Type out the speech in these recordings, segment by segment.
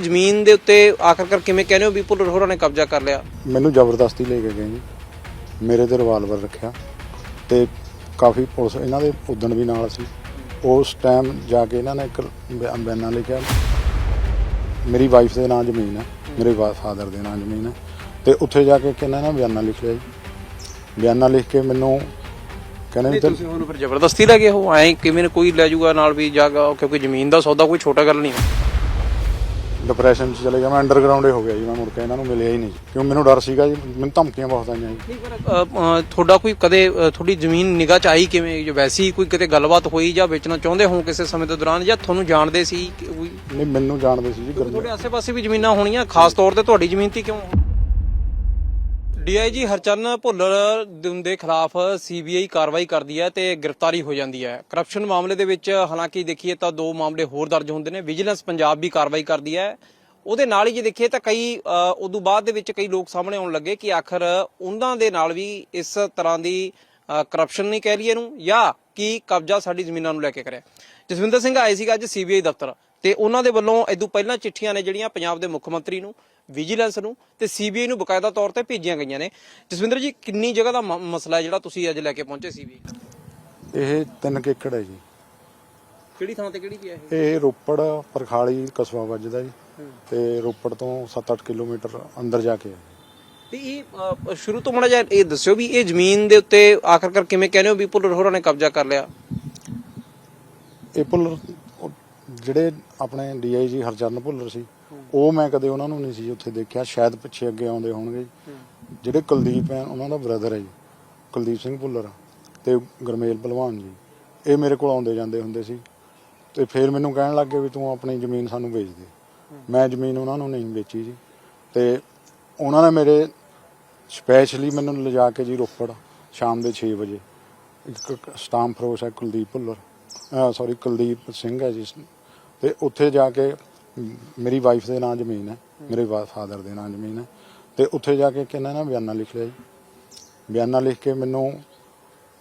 ਜ਼ਮੀਨ ਦੇ ਉੱਤੇ ਆਖਰਕਾਰ ਕਿਵੇਂ ਕਹਿੰਦੇ ਹੋ ਵੀ ਭੁੱਲਰ ਹੋਰਾਂ ਨੇ ਕਬਜ਼ਾ ਕਰ ਲਿਆ? ਮੈਨੂੰ ਜ਼ਬਰਦਸਤੀ ਲੈ ਕੇ ਗਏ ਜੀ। ਮੇਰੇ ਤੇ ਰਿਵਾਲਵਰ ਰੱਖਿਆ ਤੇ ਕਾਫੀ ਪੁਲਿਸ ਇਹਨਾਂ ਦੇ ਉਦਣ ਵੀ ਨਾਲ ਸੀ। ਉਸ ਟਾਈਮ ਜਾ ਕੇ ਇਹਨਾਂ ਨੇ ਇੱਕ ਬਿਆਨਾ ਲਿਖਿਆ। ਮੇਰੀ ਵਾਈਫ ਦੇ ਨਾਂ ਜ਼ਮੀਨ ਹੈ। ਮੇਰੇ ਫਾਦਰ ਦੇ ਨਾਂ ਜ਼ਮੀਨ ਹੈ। ਤੇ ਉੱਥੇ ਜਾ ਕੇ ਕਿਹਨਾਂ ਨੇ ਬਿਆਨਾ ਲਿਖ ਲਿਆ ਜੀ। ਬਿਆਨਾ ਲਿਖ ਕੇ ਮੈਨੂੰ ਕਹਿੰਦੇ ਵੀ ਨਹੀਂ ਤੇ ਤੁਸੀਂ ਹੁਣ ਫਿਰ ਜ਼ਬਰਦਸਤੀ ਲੈ ਗਏ ਹੋ? ਐਂ ਕਿਵੇਂ ਕੋਈ ਲੈ ਜਾਊਗਾ ਨਾਲ ਵੀ ਜਾਗਾ ਕਿਉਂਕਿ ਜ਼ਮੀਨ ਦਾ ਸੌਦਾ ਕੋਈ ਛੋਟਾ ਗੱਲ ਨਹੀਂ ਡਿਪਰੈਸ਼ਨ 'ਚ ਚਲੇ ਗਿਆ ਮੈਂ ਅੰਡਰਗਰਾਉਂਡ ਹੀ ਹੋ ਗਿਆ ਜੀ ਮੈਂ ਮੁੜ ਕੇ ਇਹਨਾਂ ਨੂੰ ਮਿਲਿਆ ਹੀ ਨਹੀਂ। ਕਿਉਂ ਮੈਨੂੰ ਡਰ ਸੀਗਾ ਜੀ ਮੈਨੂੰ ਧਮਕੀਆਂ ਬਹੁਤ ਆਈਆਂ ਜੀ। ਨਹੀਂ ਪਰ ਅ, ਅ, ਤੁਹਾਡਾ ਕੋਈ ਕਦੇ ਅ, ਤੁਹਾਡੀ ਜ਼ਮੀਨ ਨਿਗਾਹ ਚ ਆਈ ਕਿਵੇਂ? ਜੋ ਵੈਸੀ ਹੀ ਕੋਈ ਕਿਤੇ ਗੱਲਬਾਤ ਹੋਈ ਜਾਂ ਵੇਚਣਾ ਚਾਹੁੰਦੇ ਹੋ ਕਿਸੇ ਸਮੇਂ ਦੇ ਦੌਰਾਨ ਜਾਂ ਤੁਹਾਨੂੰ ਜਾਣਦੇ ਸੀ ਕਿ ਕੋਈ? ਨਹੀਂ ਮੈਨੂੰ ਜਾਣਦੇ ਸੀ ਜੀ ਤੁਹਾਡੇ ਆਸੇ-ਪਾਸੇ ਵੀ ਜ਼ਮੀਨਾਂ ਹੋਣੀਆਂ ਖਾਸ ਤੌਰ ਤੇ ਤੁਹਾਡੀ ਜ਼ਮੀਨ ਤੇ ਕਿਉਂ? ਡੀਆਈਜੀ ਹਰਚਰਨ ਭੁੱਲਰ ਦੇ ਖਿਲਾਫ ਸੀਬੀਆਈ ਕਾਰਵਾਈ ਕਰਦੀ ਹੈ ਤੇ ਗ੍ਰਿਫਤਾਰੀ ਹੋ ਜਾਂਦੀ ਹੈ। ਕਰਪਸ਼ਨ ਮਾਮਲੇ ਦੇ ਵਿੱਚ ਹਾਲਾਂਕਿ ਦੇਖੀਏ ਤਾਂ ਦੋ ਮਾਮਲੇ ਹੋਰ ਦਰਜ ਹੁੰਦੇ ਨੇ। ਵਿਜੀਲੈਂਸ ਪੰਜਾਬ ਵੀ ਕਾਰਵਾਈ ਕਰਦੀ ਹੈ। ਉਹਦੇ ਨਾਲ ਹੀ ਜੇ ਦੇਖੀਏ ਤਾਂ ਕਈ ਉਦੋਂ ਬਾਅਦ ਦੇ ਵਿੱਚ ਕਈ ਲੋਕ ਸਾਹਮਣੇ ਆਉਣ ਲੱਗੇ ਕਿ ਆਖਰ ਉਹਨਾਂ ਦੇ ਨਾਲ ਵੀ ਇਸ ਤਰ੍ਹਾਂ ਦੀ ਕਰਪਸ਼ਨ ਨਹੀਂ ਕਹਿ ਲਈਏ ਇਹਨੂੰ ਜਾਂ ਕੀ ਕਬਜ਼ਾ ਸਾਡੀ ਜ਼ਮੀਨਾਂ ਨੂੰ ਲੈ ਕੇ ਕਰਿਆ। ਜਸਵਿੰਦਰ ਸਿੰਘ ਆਏ ਸੀਗਾ ਅੱਜ ਸੀਬੀਆਈ ਦਫ਼ਤਰ। ਤੇ ਉਹਨਾਂ ਦੇ ਵੱਲੋਂ ਇਦੋਂ ਪਹਿਲਾਂ ਚਿੱਠੀਆਂ ਨੇ ਜਿਹੜੀਆਂ ਪੰਜਾਬ ਦੇ ਮੁੱਖ ਮੰਤਰੀ ਨੂੰ ਵਿਜੀਲੈਂਸ ਨੂੰ ਤੇ ਸੀਬੀਆਈ ਨੂੰ ਬਕਾਇਦਾ ਤੌਰ ਤੇ ਭੇਜੀਆਂ ਗਈਆਂ ਨੇ। ਜਸਵਿੰਦਰ ਜੀ ਕਿੰਨੀ ਜਗ੍ਹਾ ਦਾ ਮਸਲਾ ਜਿਹੜਾ ਤੁਸੀਂ ਅੱਜ ਲੈ ਕੇ ਪਹੁੰਚੇ ਸੀਬੀਆਈ ਇਹ ਤਿੰਨ ਏਕੜ ਹੈ ਜੀ। ਕਿਹੜੀ ਥਾਂ ਤੇ ਕਿਹੜੀ ਹੈ ਇਹ? ਇਹ ਰੋਪੜ ਪਰਖਾਲੀ ਕਸਬਾ ਵੱਜਦਾ ਜੀ। ਤੇ ਰੋਪੜ ਤੋਂ 7-8 ਕਿਲੋਮੀਟਰ ਅੰਦਰ ਜਾ ਕੇ ਹੈ ਤੇ ਇਹ ਸ਼ੁਰੂ ਤੋਂ ਮੜਾ ਜਾ ਇਹ ਦੱਸਿਓ ਵੀ ਇਹ ਜ਼ਮੀਨ ਦੇ ਉੱਤੇ ਆਖਰਕਾਰ ਕਿਵੇਂ ਕਹਿੰਦੇ ਹੋ ਵੀ ਭੁੱਲਰ ਹੋਰਾਂ ਨੇ ਕਬਜ਼ਾ ਕਰ ਲਿਆ? ਇਹ ਉਹ ਜਿਹੜੇ ਆਪਣੇ ਡੀਆਈਜੀ ਹਰਚਰਨ ਭੁੱਲਰ ਸੀ ਉਹ ਮੈਂ ਕਦੇ ਉਹਨਾਂ ਨੂੰ ਨਹੀਂ ਸੀ ਉੱਥੇ ਦੇਖਿਆ ਸ਼ਾਇਦ ਪਿੱਛੇ ਅੱਗੇ ਆਉਂਦੇ ਹੋਣਗੇ। ਜਿਹੜੇ ਕੁਲਦੀਪ ਹੈ ਉਹਨਾਂ ਦਾ ਬ੍ਰਦਰ ਹੈ ਜੀ ਕੁਲਦੀਪ ਸਿੰਘ ਭੁੱਲਰ ਤੇ ਗਰਮੇਲ ਭਲਵਾਨ ਜੀ। ਇਹ ਮੇਰੇ ਕੋਲ ਆਉਂਦੇ ਜਾਂਦੇ ਹੁੰਦੇ ਸੀ ਤੇ ਫਿਰ ਮੈਨੂੰ ਕਹਿਣ ਲੱਗੇ ਵੀ ਤੂੰ ਆਪਣੀ ਜ਼ਮੀਨ ਸਾਨੂੰ ਵੇਚ ਦੇ। ਮੈਂ ਜ਼ਮੀਨ ਉਹਨਾਂ ਨੂੰ ਨਹੀਂ ਵੇਚੀ ਜੀ। ਤੇ ਉਹਨਾਂ ਨੇ ਮੇਰੇ ਸਪੈਸ਼ਲੀ ਮੈਨੂੰ ਲਿਜਾ ਕੇ ਜੀ ਰੋਪੜ ਸ਼ਾਮ ਦੇ 6 ਵਜੇ। ਇੱਕ ਸਟਾਮ ਫਰੋਸ਼ ਹੈ ਕੁਲਦੀਪ ਭੁੱਲਰ ਸੌਰੀ ਕੁਲਦੀਪ ਸਿੰਘ ਹੈ ਜੀ। ਤੇ ਉੱਥੇ ਜਾ ਕੇ ਮ, ਮੇਰੀ ਵਾਈਫ ਦੇ ਨਾਂ ਜ਼ਮੀਨ ਹੈ ਮੇਰੇ ਫਾਦਰ ਦੇ ਨਾਂ ਜ਼ਮੀਨ ਹੈ ਤੇ ਉੱਥੇ ਜਾ ਕੇ ਕਿਹਨਾਂ ਨੇ ਬਿਆਨਾ ਲਿਖ ਲਿਆ ਜੀ। ਬਿਆਨਾ ਲਿਖ ਕੇ ਮੈਨੂੰ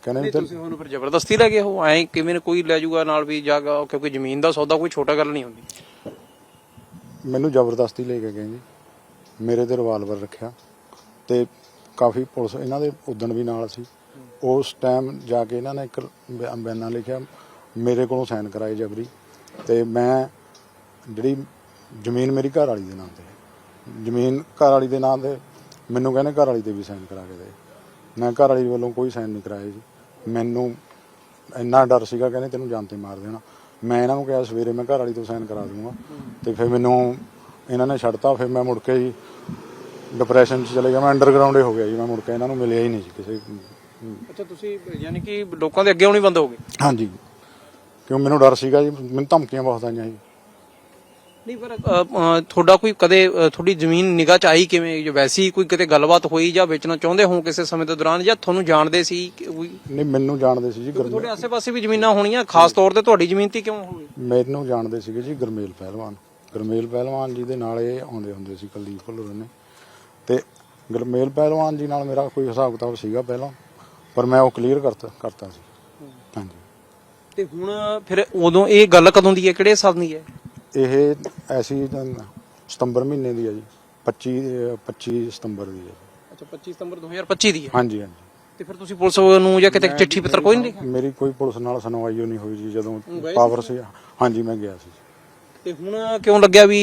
ਕਹਿੰਦੇ ਵੀ ਨਹੀਂ ਤੇ ਤੁਸੀਂ ਹੁਣ ਫਿਰ ਜ਼ਬਰਦਸਤੀ ਲੈ ਗਏ ਹੋ? ਐਂ ਕਿਵੇਂ ਨੇ ਕੋਈ ਲੈ ਜਾਊਗਾ ਨਾਲ ਵੀ ਜਾਗਾ ਕਿਉਂਕਿ ਜ਼ਮੀਨ ਦਾ ਸੌਦਾ ਕੋਈ ਛੋਟਾ ਗੱਲ ਨਹੀਂ ਹੁੰਦੀ। ਮੈਨੂੰ ਜ਼ਬਰਦਸਤੀ ਲੈ ਕੇ ਗਏ ਜੀ। ਮੇਰੇ ਤੇ ਰਿਵਾਲਵਰ ਰੱਖਿਆ ਤੇ ਕਾਫੀ ਪੁਲਿਸ ਇਹਨਾਂ ਦੇ ਉਦਣ ਵੀ ਨਾਲ ਸੀ। ਉਸ ਟਾਈਮ ਜਾ ਕੇ ਇਹਨਾਂ ਨੇ ਇੱਕ ਬਿਆ- ਬਿਆਨਾ ਲਿਖਿਆ ਮੇਰੇ ਕੋਲੋਂ ਸਾਈਨ ਕਰਾਏ ਜਬਰੀ। ਤੇ ਮੈਂ ਜਿਹੜੀ ਜ਼ਮੀਨ ਮੇਰੀ ਘਰ ਵਾਲੀ ਦੇ ਨਾਂ ਤੇ। ਜ਼ਮੀਨ ਘਰ ਵਾਲੀ ਦੇ ਨਾਂ ਤੇ ਮੈਨੂੰ ਕਹਿੰਦੇ ਘਰ ਵਾਲੀ ਤੇ ਵੀ ਸਾਈਨ ਕਰਾ ਕੇ ਦੇ। ਮੈਂ ਘਰ ਵਾਲੀ ਵੱਲੋਂ ਕੋਈ ਸਾਈਨ ਨਹੀਂ ਕਰਾਏ ਜੀ। ਮੈਨੂੰ ਇੰਨਾ ਡਰ ਸੀਗਾ ਕਹਿੰਦੇ ਤੈਨੂੰ ਜਾਨ ਤੇ ਮਾਰ ਦੇਣਾ। ਮੈਂ ਇਹਨਾਂ ਨੂੰ ਕਿਹਾ ਸਵੇਰੇ ਮੈਂ ਘਰ ਵਾਲੀ ਤੋਂ ਸਾਈਨ ਕਰਾ ਦੂੰਗਾ। ਤੇ ਫਿਰ ਮੈਨੂੰ ਇਹਨਾਂ ਨੇ ਛੱਡਤਾ। ਫਿਰ ਮੈਂ ਮੁੜ ਕੇ ਜੀ ਡਿਪਰੈਸ਼ਨ 'ਚ ਚਲੇ ਗਿਆ। ਮੈਂ ਅੰਡਰਗਰਾਉਂਡ ਹੀ ਹੋ ਗਿਆ ਜੀ। ਮੈਂ ਮੁੜ ਕੇ ਇਹਨਾਂ ਨੂੰ ਮਿਲਿਆ ਹੀ ਨਹੀਂ ਜੀ ਕਿਸੇ ਅੱਛਾ ਤੁਸੀਂ ਯਾਨੀ ਕਿ ਲੋਕਾਂ ਦੇ ਅੱਗੇ ਆਉਣੀ ਬੰਦ ਹੋ ਗਏ? ਹਾਂਜੀ। ਕਿਉਂ? ਮੈਨੂੰ ਡਰ ਸੀਗਾ ਜੀ। ਮੈਨੂੰ ਧਮਕੀਆਂ ਬਹੁਤ ਆਈਆਂ ਜੀ। ਨਹੀਂ ਪਰ ਅ, ਅ, ਤੁਹਾਡਾ ਕੋਈ ਕਦੇ ਅ, ਤੁਹਾਡੀ ਜ਼ਮੀਨ ਨਿਗਾਹ ਚ ਆਈ ਕਿਵੇਂ? ਜੋ ਵੈਸੀ ਹੀ ਕੋਈ ਕਿਤੇ ਗੱਲਬਾਤ ਹੋਈ ਜਾਂ ਵੇਚਣਾ ਚਾਹੁੰਦੇ ਹੋ ਕਿਸੇ ਸਮੇਂ ਦੇ ਦੌਰਾਨ? ਜਾਂ ਤੁਹਾਨੂੰ ਜਾਣਦੇ ਸੀ ਕਿ ਕੋਈ? ਨਹੀਂ ਮੈਨੂੰ ਜਾਣਦੇ ਸੀ ਜੀ ਤੁਹਾਡੇ ਆਸੇ-ਪਾਸੇ ਵੀ ਜ਼ਮੀਨਾਂ ਹੋਣੀਆਂ। ਖਾਸ ਤੌਰ ਤੇ ਤੁਹਾਡੀ ਜ਼ਮੀਨ ਤੇ ਕਿਉਂ ਹੋਈ? ਮੈਨੂੰ ਜਾਣਦੇ ਸੀਗੇ ਜੀ ਗਰਮੇਲ ਪਹਿਲਵਾਨ। ਗਰਮੇਲ ਪਹਿਲਵਾਨ ਜੀ ਦੇ ਨਾਲ ਇਹ ਆਉਂਦੇ ਹੁੰਦੇ ਸੀ ਕੁਲਦੀਪ ਭੁੱਲਰ ਨੇ। ਤੇ ਗਰਮੇਲ ਪਹਿਲਵਾਨ ਜੀ ਨਾਲ ਮੇਰਾ ਕੋਈ ਹਿਸਾਬ ਕਿਤਾਬ ਸੀਗਾ ਪਹਿਲਾਂ ਪਰ ਮੈਂ ਉਹ ਕਲੀਅਰ ਕਰਤਾ ਕਰਤਾ ਸੀ। ਤੇ ਹੁਣ ਫਿਰ ਉਦੋਂ ਇਹ ਗੱਲ ਕਦੋਂ ਦੀ ਹੈ? ਕਿਹੜੇ ਸਾਲ ਦੀ ਹੈ? ਇਹ ਐਸੀ ਸਤੰਬਰ ਮਹੀਨੇ ਦੀ ਹੈ ਜੀ। 25 ਅਹ 25 ਸਤੰਬਰ ਦੀ ਹੈ ਅੱਛਾ 25 ਸਤੰਬਰ 2025 ਦੀ ਹੈ। ਹਾਂਜੀ ਹਾਂਜੀ। ਤੇ ਫਿਰ ਤੁਸੀਂ ਪੁਲਿਸ ਨੂੰ ਜਾਂ ਕਿਤੇ ਚਿੱਠੀ ਪੱਤਰ ਕੋਈ ਨਹੀਂ ਲਿਖਿਆ ਮੇਰੀ ਕੋਈ ਪੁਲਿਸ ਨਾਲ ਸੁਣਵਾਈ ਨਹੀਂ ਹੋਈ ਜੀ ਜਦੋਂ ਗਏ ਪਾਵਰ ਸੀ? ਹਾਂਜੀ ਮੈਂ ਗਿਆ ਸੀ। ਤੇ ਹੁਣ ਕਿਉਂ ਲੱਗਿਆ ਵੀ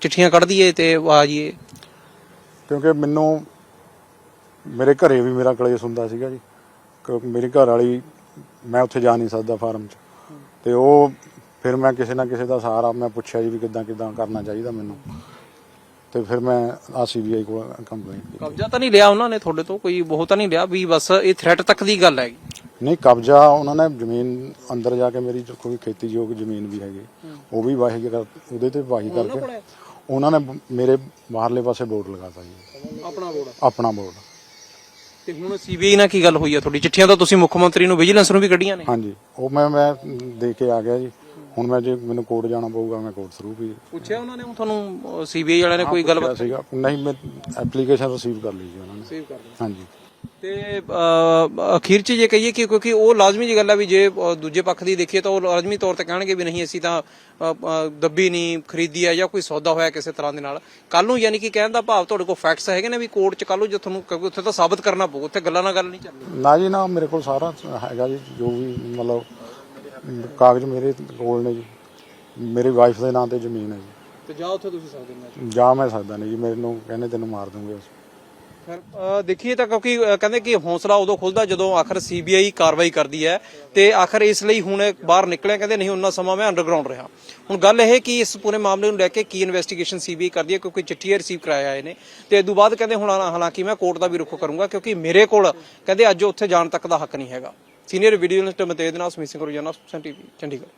ਚਿੱਠੀਆਂ ਕੱਢ ਦਈਏ ਤੇ ਆ ਜਾਈਏ? ਕਿਉਂਕਿ ਮੈਨੂੰ ਮੇਰੇ ਘਰੇ ਵੀ ਮੇਰਾ ਕਲੇਸ਼ ਹੁੰਦਾ ਸੀਗਾ ਜੀ। ਕਿਉਂਕਿ ਮੇਰੀ ਘਰ ਵਾਲੀ ਮੈਂ ਉੱਥੇ ਜਾ ਨਹੀਂ ਸਕਦਾ ਫਾਰਮ 'ਚ। ਤੇ ਉਹ ਫਿਰ ਮੈਂ ਕਿਸੇ ਨਾ ਕਿਸੇ ਦਾ ਸਹਾਰਾ ਮੈਂ ਪੁੱਛਿਆ ਜੀ ਵੀ ਕਿੱਦਾਂ ਕਿੱਦਾਂ ਕਰਨਾ ਚਾਹੀਦਾ ਮੈਨੂੰ। ਤੇ ਫਿਰ ਮੈਂ ਆ ਸੀਬੀਆਈ ਕੋਲ ਕੰਪਲੇਂਟ ਕੀਤੀ। ਕਬਜ਼ਾ ਤਾਂ ਨਹੀਂ ਲਿਆ ਉਹਨਾਂ ਨੇ ਤੁਹਾਡੇ ਤੋਂ? ਕੋਈ ਬਹੁਤ ਤਾਂ ਨਹੀਂ ਲਿਆ ਵੀ ਬਸ ਇਹ ਥ੍ਰੈਟ ਤੱਕ ਦੀ ਗੱਲ ਹੈਗੀ? ਨਹੀਂ ਕਬਜ਼ਾ ਉਹਨਾਂ ਨੇ ਜ਼ਮੀਨ ਅੰਦਰ ਜਾ ਕੇ ਮੇਰੀ ਜੋ ਕੋਈ ਖੇਤੀਯੋਗ ਜ਼ਮੀਨ ਵੀ ਹੈਗੀ। ਉਹ ਵੀ ਵਾਹੀ ਕਰ ਉਹਦੇ ਤੇ ਵਾਹੀ ਕਰਕੇ ਉਹਨਾਂ ਨੇ ਮੇਰੇ ਬਾਹਰਲੇ ਪਾਸੇ ਬੋਰਡ ਲਗਾਤਾ ਜੀ। ਆਪਣਾ ਬੋਰਡ? ਆਪਣਾ ਬੋਰਡ। ਤੇ ਹੁਣ ਸੀਬੀਆਈ ਨਾਲ ਕੀ ਗੱਲ ਹੋਈ ਆ ਤੁਹਾਡੀ? ਚਿੱਠੀਆਂ ਤਾਂ ਤੁਸੀਂ ਮੁੱਖ ਮੰਤਰੀ ਨੂੰ ਵਿਜੀਲੈਂਸ ਨੂੰ ਵੀ ਕੱਢੀਆਂ ਨੇ। ਹਾਂਜੀ ਉਹ ਮੈਂ ਮੈਂ ਦੇ ਕੇ ਆ ਗਿਆ ਜੀ। ਹੁਣ ਮੈਂ ਜੇ ਮੈਨੂੰ ਕੋਰਟ ਜਾਣਾ ਪਊਗਾ ਮੈਂ ਕੋਰਟ ਥਰੂ ਵੀ ਪੁੱਛਿਆ ਉਹਨਾਂ ਨੇ ਹੁਣ ਤੁਹਾਨੂੰ ਸੀਬੀਆਈ ਵਾਲਿਆਂ ਨੇ ਕੋਈ ਗੱਲਬਾਤ? ਸੀਗਾ। ਨਹੀਂ ਮੈਂ ਐਪਲੀਕੇਸ਼ਨ ਰਿਸੀਵ ਕਰ ਲਈ ਜੀ ਉਹਨਾਂ ਨੇ। ਕਰ ਹਾਂਜੀ। ਤੇ ਅ, ਅਖੀਰ ਚ ਜੇ ਕਹੀਏ ਕਿ ਕਿਉਂਕਿ ਉਹ ਲਾਜ਼ਮੀ ਜੀ ਗੱਲ ਹੈ ਵੀ ਜੇ ਅ, ਦੂਜੇ ਪੱਖ ਦੀ ਦੇਖੀਏ ਤਾਂ ਉਹ ਲਾਜ਼ਮੀ ਤੌਰ ਤੇ ਕਹਿਣਗੇ ਵੀ ਨਹੀਂ ਅਸੀਂ ਤਾਂ ਅ, ਅ, ਦੱਬੀ ਨਹੀਂ ਖਰੀਦੀ ਹੈ ਜਾਂ ਕੋਈ ਸੌਦਾ ਹੋਇਆ ਕਿਸੇ ਤਰ੍ਹਾਂ ਦੇ ਨਾਲ। ਕੱਲ ਨੂੰ ਯਾਨੀ ਕਿ ਕਹਿਣ ਦਾ ਭਾਵ ਤੁਹਾਡੇ ਕੋਲ ਫੈਕਟਸ ਹੈਗੇ ਨੇ ਵੀ ਕੋਰਟ ਚ ਕੱਲ ਨੂੰ ਜੇ ਤੁਹਾਨੂੰ ਕਿਉਂਕਿ ਉੱਥੇ ਤਾਂ ਸਾਬਤ ਕਰਨਾ ਪਊ ਉੱਥੇ ਗੱਲਾਂ ਨਾਲ ਗੱਲ ਨਹੀਂ ਚੱਲਣੀ। ਨਾ ਜੀ ਨਾ ਮੇਰੇ ਕੋਲ ਸਾਰਾ ਹੈਗਾ ਜੀ ਜੋ ਵੀ ਮਤਲਬ ਕਾਗਜ਼ ਮੇਰੇ ਕੋਲ ਨੇ ਜੀ। ਮੇਰੀ ਵਾਈਫ ਦੇ ਨਾਂ ਤੇ ਜ਼ਮੀਨ ਹੈ ਜੀ। ਤੇ ਜਾ ਉੱਥੇ ਤੁਸੀਂ ਸਕਦੇ ਹੋ ਜਾ ਮੈਂ ਸਕਦਾ ਨਹੀਂ ਜੀ ਮੈਨੂੰ ਕਹਿੰਦੇ ਤੈਨੂੰ ਮਾਰ ਦੂੰਗੇ ਅਸੀਂ। ਦੇਖੀਏ ਤਾਂ ਕਿਉਂਕਿ ਕਹਿੰਦੇ ਕਿ ਹੌਸਲਾ ਉਦੋਂ ਖੁੱਲਦਾ ਜਦੋਂ ਆਖਰ ਸੀਬੀਆਈ ਕਾਰਵਾਈ ਕਰਦੀ ਹੈ ਤੇ ਆਖਰ ਇਸ ਲਈ ਹੁਣ ਬਾਹਰ ਨਿਕਲਿਆ, ਕਹਿੰਦੇ ਨਹੀਂ ਉਹਨਾਂ ਸਮਾਂ ਮੈਂ ਅੰਡਰਗਰਾਉਂਡ ਰਿਹਾ। ਹੁਣ ਗੱਲ ਇਹ ਕਿ ਇਸ ਪੂਰੇ ਮਾਮਲੇ ਨੂੰ ਲੈ ਕੇ ਕੀ ਇਨਵੈਸਟੀਗੇਸ਼ਨ ਸੀਬੀਆਈ ਕਰਦੀ ਹੈ, ਕਿਉਂਕਿ ਚਿੱਠੀਆਂ ਰਿਸੀਵ ਕਰਾਇਆ ਆਏ ਨੇ। ਤੇ ਇਸ ਤੋਂ ਬਾਅਦ ਕਹਿੰਦੇ ਹੁਣ ਹਾਲਾਂਕਿ ਮੈਂ ਕੋਰਟ ਦਾ ਵੀ ਰੁਖ ਕਰੂੰਗਾ, ਕਿਉਂਕਿ ਮੇਰੇ ਕੋਲ ਕਹਿੰਦੇ ਅੱਜ ਉੱਥੇ ਜਾਣ ਤੱਕ ਦਾ ਹੱਕ ਨਹੀਂ ਹੈਗਾ। ਸੀਨੀਅਰ ਵੀਡੀਓ ਜਰਨਲਿਸਟ ਮਤੇਦ ਨਾਲ ਸੁਮੀਤ ਸਿੰਘ ਰੋਜ਼ਾਨਾ ਟੀਵੀ ਚੰਡੀਗੜ੍ਹ।